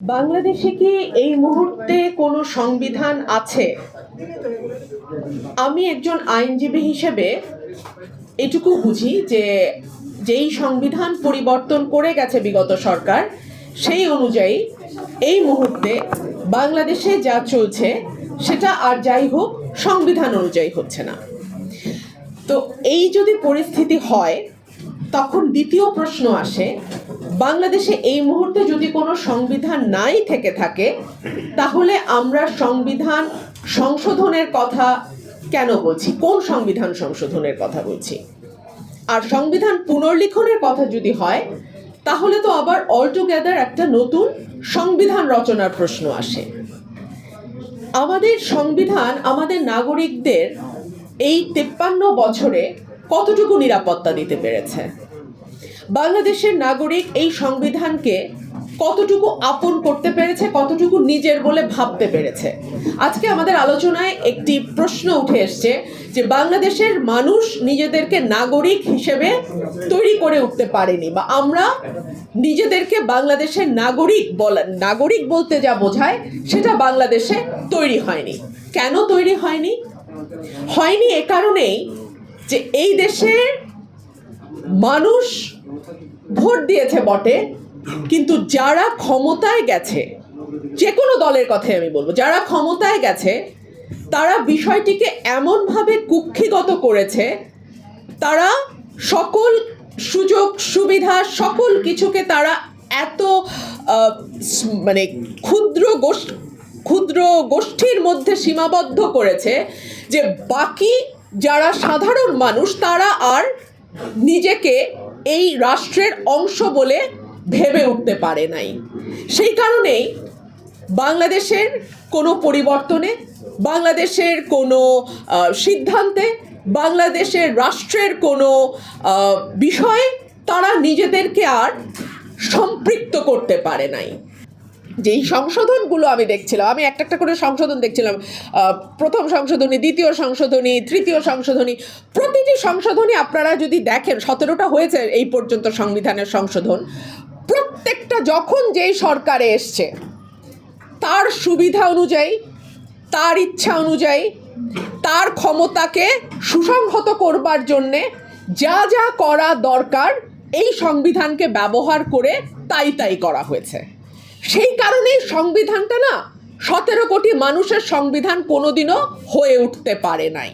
বাংলাদেশে কি এই মুহূর্তে কোনো সংবিধান আছে? আমি একজন আইনজীবী হিসেবে এটুকু বুঝি যে যেই সংবিধান পরিবর্তন করে গেছে বিগত সরকার, সেই অনুযায়ী এই মুহূর্তে বাংলাদেশে যা চলছে, সেটা আর যাই হোক, সংবিধান অনুযায়ী হচ্ছে না। তো এই যদি পরিস্থিতি হয়, তখন দ্বিতীয় প্রশ্ন আসে বাংলাদেশে এই মুহূর্তে যদি কোনো সংবিধান নাই থেকে থাকে, তাহলে আমরা সংবিধান সংশোধনের কথা কেন বলছি? কোন সংবিধান সংশোধনের কথা বলছি? আর সংবিধান পুনর্লিখনের কথা যদি হয়, তাহলে তো আবার অলটুগেদার একটা নতুন সংবিধান রচনার প্রশ্ন আসে। আমাদের সংবিধান, আমাদের নাগরিকদের এই তেপ্পান্ন বছরে কতটুকু নিরাপত্তা দিতে পেরেছে? বাংলাদেশের নাগরিক এই সংবিধানকে কতটুকু আপন করতে পেরেছে, কতটুকু নিজের বলে ভাবতে পেরেছে? আজকে আমাদের আলোচনায় একটি প্রশ্ন উঠে এসছে যে, বাংলাদেশের মানুষ নিজেদেরকে নাগরিক হিসেবে তৈরি করে উঠতে পারেনি বা আমরা নিজেদেরকে বাংলাদেশের নাগরিক বলা, নাগরিক বলতে যা বোঝায়, সেটা বাংলাদেশে তৈরি হয়নি। কেন তৈরি হয়নি? হয়নি এ কারণেই যে, এই দেশের মানুষ ভোট দিয়েছে বটে, কিন্তু যারা ক্ষমতায় গেছে, যে কোনো দলের কথাই আমি বলব, যারা ক্ষমতায় গেছে, তারা বিষয়টিকে এমনভাবে কুক্ষিগত করেছে, তারা সকল সুযোগ, সুবিধা, সকল কিছুকে তারা এত মানে ক্ষুদ্র গোষ্ঠ, ক্ষুদ্র গোষ্ঠীর মধ্যে সীমাবদ্ধ করেছে যে বাকি যারা সাধারণ মানুষ, তারা আর নিজেকে এই রাষ্ট্রের অংশ বলে ভেবে উঠতে পারে নাই। সেই কারণেই বাংলাদেশের কোনো পরিবর্তনে, বাংলাদেশের কোনো সিদ্ধান্তে, বাংলাদেশের রাষ্ট্রের কোনো বিষয়ে তারা নিজেদেরকে আর সম্পৃক্ত করতে পারে নাই। যেই সংশোধনগুলো আমি দেখছিলাম, আমি একটা একটা করে সংশোধন দেখছিলাম। প্রথম সংশোধনী, দ্বিতীয় সংশোধনী, তৃতীয় সংশোধনী, প্রতিটি সংশোধনী আপনারা যদি দেখেন, সতেরোটা হয়েছে এই পর্যন্ত সংবিধানের সংশোধন। প্রত্যেকটা যখন যেই সরকারে এসছে, তার সুবিধা অনুযায়ী, তার ইচ্ছা অনুযায়ী, তার ক্ষমতাকে সুসংহত করবার জন্যে যা যা করা দরকার, এই সংবিধানকে ব্যবহার করে তাই তাই করা হয়েছে। সেই কারণেই সংবিধানটা না সতেরো কোটি মানুষের সংবিধান কোনোদিনও হয়ে উঠতে পারে নাই।